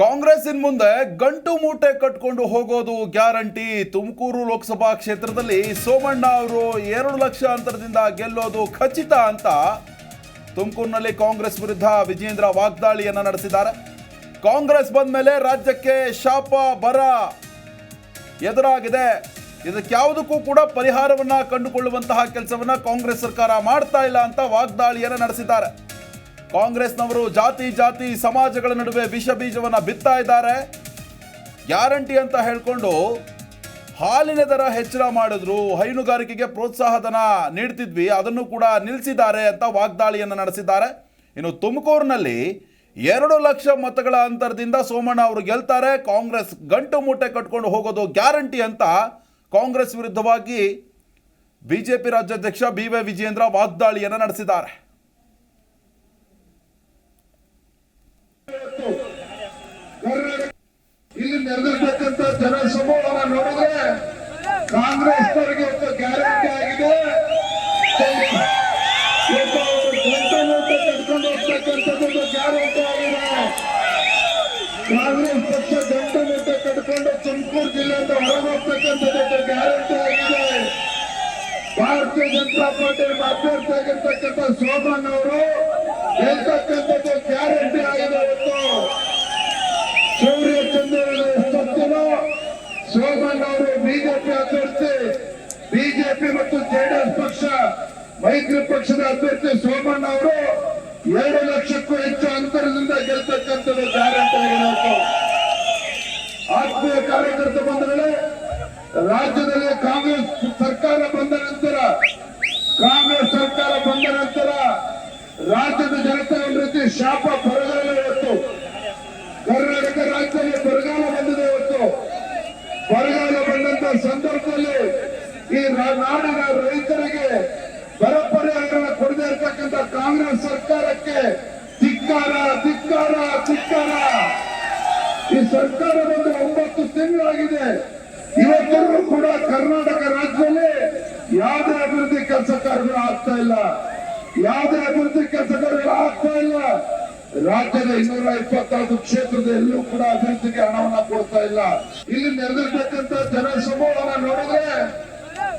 ಕಾಂಗ್ರೆಸ್ ಮುಂದೆ ಗಂಟು ಮೂಟೆ ಕಟ್ಕೊಂಡು ಹೋಗೋದು ಗ್ಯಾರಂಟಿ. ತುಮಕೂರು ಲೋಕಸಭಾ ಕ್ಷೇತ್ರದಲ್ಲಿ ಸೋಮಣ್ಣ ಅವರು ಎರಡು ಲಕ್ಷ ಅಂತರದಿಂದ ಗೆಲ್ಲೋದು ಖಚಿತ ಅಂತ ತುಮಕೂರಿನಲ್ಲಿ ಕಾಂಗ್ರೆಸ್ ವಿರುದ್ಧ ವಿಜೇಂದ್ರ ವಾಗ್ದಾಳಿಯನ್ನ ನಡೆಸಿದ್ದಾರೆ. ಕಾಂಗ್ರೆಸ್ ಬಂದ ಮೇಲೆ ರಾಜ್ಯಕ್ಕೆ ಶಾಪ, ಬರ ಎದುರಾಗಿದೆ. ಇದಕ್ಕೆ ಯಾವುದಕ್ಕೂ ಕೂಡ ಪರಿಹಾರವನ್ನ ಕಂಡುಕೊಳ್ಳುವಂತಹ ಕೆಲಸವನ್ನ ಕಾಂಗ್ರೆಸ್ ಸರ್ಕಾರ ಮಾಡ್ತಾ ಇಲ್ಲ ಅಂತ ವಾಗ್ದಾಳಿಯನ್ನ ನಡೆಸಿದ್ದಾರೆ. ಕಾಂಗ್ರೆಸ್ನವರು ಜಾತಿ ಜಾತಿ ಸಮಾಜಗಳ ನಡುವೆ ವಿಷ ಬೀಜವನ್ನು ಬಿತ್ತಾ ಇದ್ದಾರೆ. ಗ್ಯಾರಂಟಿ ಅಂತ ಹೇಳಿಕೊಂಡು ಹಾಲಿನ ದರ ಹೆಚ್ಚಳ ಮಾಡಿದ್ರು. ಹೈನುಗಾರಿಕೆಗೆ ಪ್ರೋತ್ಸಾಹಧನ ನೀಡ್ತಿದ್ವಿ. ಅದನ್ನು ಕೂಡ ನಿಲ್ಲಿಸಿದ್ದಾರೆ ಅಂತ ವಾಗ್ದಾಳಿಯನ್ನು ನಡೆಸಿದ್ದಾರೆ. ಇನ್ನು ತುಮಕೂರಿನಲ್ಲಿ ಎರಡು ಲಕ್ಷ ಮತಗಳ ಅಂತರದಿಂದ ಸೋಮಣ್ಣ ಅವರು ಗೆಲ್ತಾರೆ. ಕಾಂಗ್ರೆಸ್ ಗಂಟು ಮೂಟೆ ಕಟ್ಕೊಂಡು ಹೋಗೋದು ಗ್ಯಾರಂಟಿ ಅಂತ ಕಾಂಗ್ರೆಸ್ ವಿರುದ್ಧವಾಗಿ ಬಿಜೆಪಿ ರಾಜ್ಯಾಧ್ಯಕ್ಷ ಬಿ ವೈ ವಿಜೇಂದ್ರ ವಾಗ್ದಾಳಿಯನ್ನು ನಡೆಸಿದ್ದಾರೆ. ಇಲ್ಲಿ ನೆರೆದಿರ್ತಕ್ಕಂಥ ಜನ ಸಮೂಹನ ನೋಡಿದ್ರೆ ಕಾಂಗ್ರೆಸ್ನವರಿಗೆ ಒಂದು ಗ್ಯಾರಂಟಿ ಆಗಿದೆ. ಗಂಟೆ ಕಟ್ಕೊಂಡು ಹೋಗ್ತಕ್ಕಂಥದ್ದು ಒಂದು ಗ್ಯಾರಂಟಿ ಆಗಿದೆ ಕಾಂಗ್ರೆಸ್ ಪಕ್ಷ ಗಂಟೆ ನೋಟ ಕಟ್ಕೊಂಡು ತುಮಕೂರು ಜಿಲ್ಲೆಯಿಂದ ಒಂದು ಗ್ಯಾರಂಟಿ ಆಗಿದೆ. ಭಾರತೀಯ ಜನತಾ ಪಾರ್ಟಿ ಅಭ್ಯರ್ಥಿ ಆಗಿರ್ತಕ್ಕಂಥ ಸೋಮಣ್ಣ ಅವರು ಗೆಲ್ತಕ್ಕಂಥದ್ದು ಗ್ಯಾರಂಟಿ ಆಗಿದೆ ಇವತ್ತು ಸೂರ್ಯ ಚಂದ್ರನ ಎಷ್ಟೊತ್ತಿನೋ ಸೋಮಣ್ಣ ಅವರು ಬಿಜೆಪಿ ಅಭ್ಯರ್ಥಿ, ಬಿಜೆಪಿ ಮತ್ತು ಜೆಡಿಎಸ್ ಪಕ್ಷ, ಮೈತ್ರಿ ಪಕ್ಷದ ಅಭ್ಯರ್ಥಿ ಸೋಮಣ್ಣ ಅವರು ಎರಡು ಲಕ್ಷಕ್ಕೂ ಹೆಚ್ಚು ಅಂತರದಿಂದ ಗೆಲ್ತಕ್ಕಂಥದ್ದು ಗ್ಯಾರಂಟಿ ಇವತ್ತು. ಆತ್ಮೀಯ ಕಾರ್ಯಕರ್ತ ಬಂಧುಗಳೇ, ರಾಜ್ಯದಲ್ಲಿ ಕಾಂಗ್ರೆಸ್ ಸರ್ಕಾರ ಬಂದ ನಂತರ, ಕಾಂಗ್ರೆಸ್ ಸರ್ಕಾರ ಬಂದ ನಂತರ ರಾಜ್ಯದ ಜನತೆ ಒಂದು ರೀತಿ ಶಾಪ ಬರಗಾಲ ಇವತ್ತು ಕರ್ನಾಟಕ ರಾಜ್ಯದಲ್ಲಿ ಬರಗಾಲ ಬಂದಿದೆ ಇವತ್ತು ಬರಗಾಲ ಬಂದಂತ ಸಂದರ್ಭದಲ್ಲಿ ಈ ರಾ- ನಾಡಿನ ರೈತರಿಗೆ ಬರ ಪರಿಹಾರ ಕೊಡದೇ ಇರತಕ್ಕಂತ ಕಾಂಗ್ರೆಸ್ ಸರ್ಕಾರಕ್ಕೆ ಧಿಕ್ಕಾರ ಧಿಕ್ಕಾರ ಧಿಕ್ಕಾರ. ಈ ಸರ್ಕಾರ ಬಂದು ಒಂಬತ್ತು ತಿಂಗಳಾಗಿದೆ. ಇವತ್ತೂ ಕೂಡ ಕರ್ನಾಟಕ ರಾಜ್ಯದಲ್ಲಿ ಯಾವುದೇ ಅಭಿವೃದ್ಧಿ ಕೆಲಸ ಕಾರ್ಯಗಳು ಆಗ್ತಾ ಇಲ್ಲ. ಯಾವುದೇ ಅಭಿವೃದ್ಧಿ ಕೆಲಸ ಕಾರ್ಯಗಳು ಆಗ್ತಾ ಇಲ್ಲ. ರಾಜ್ಯದ ಇನ್ನೂರ ಇಪ್ಪತ್ತೈದು ಕ್ಷೇತ್ರದ ಎಲ್ಲೂ ಕೂಡ ಅಭಿವೃದ್ಧಿಗೆ ಹಣವನ್ನ ಕೊಡ್ತಾ ಇಲ್ಲ. ಇಲ್ಲಿ ನೆರೆದಿರ್ತಕ್ಕಂಥ ಜನ ಸಮೂಹವನ್ನ ನೋಡಿದ್ರೆ